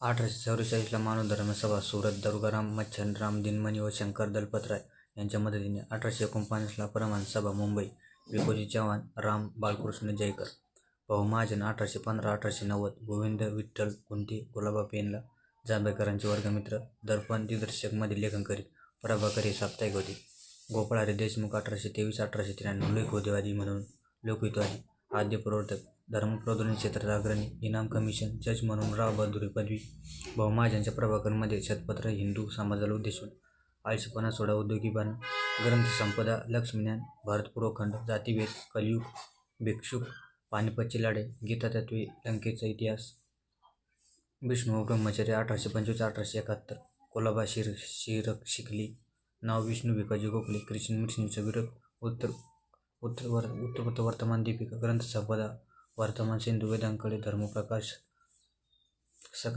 अठराशे चौवेचाळीसला मानव धर्मसभा सुरत दुर्गाराम मच्छन राम दिनमणी व शंकर दलपतराय यांच्या मदतीने अठराशे एकोणपन्नासला परमहंस सभा मुंबई भिकोजी चव्हाण राम बालकृष्ण जयकर. भाऊ महाजन अठराशे पंधरा अठराशे नव्वद गोविंद विठ्ठल कुंती गुलाबा पेनला जांभेकरांचे वर्गमित्र दर्पण दिग्दर्शकमध्ये लेखन करीत प्रभाकर हे साप्ताहिक होते. गोपाळ हरी देशमुख अठराशे तेवीस अठराशे त्र्याण्णव लोकहितवादी म्हणून लोकहितवादी आद्य प्रवर्तक धर्मप्रबोधन क्षेत्रात अग्रणी इनाम कमिशन जज म्हणून राव बहादुरी पदवी भाऊ महाजनच्या प्रभाकरमध्ये शतपत्र हिंदू समाजाला उद्देशून आळशीपणा सोडा उद्योगीपणा ग्रंथसंपदा लक्ष्मीज्ञान भारतपूर्वखंड जातिभेद कलियुग भिक्षुक पानिपतची लढाई गीतातत्वे लंकेचा इतिहास विष्णू व ब्रह्मचर्य अठराशे पंचवीस अठराशे एकाहत्तर कोलाबा शिर शिरक शिकली नाव विष्णू भिकाजी गोखले ख्रिश्चन मिशनचा विरोध उत्तर उत्तर वर उत्तर वर्तमान दीपिका ग्रंथसंपदा वर्तमान सिंधुवेदांकडे धर्मप्रकाश सकत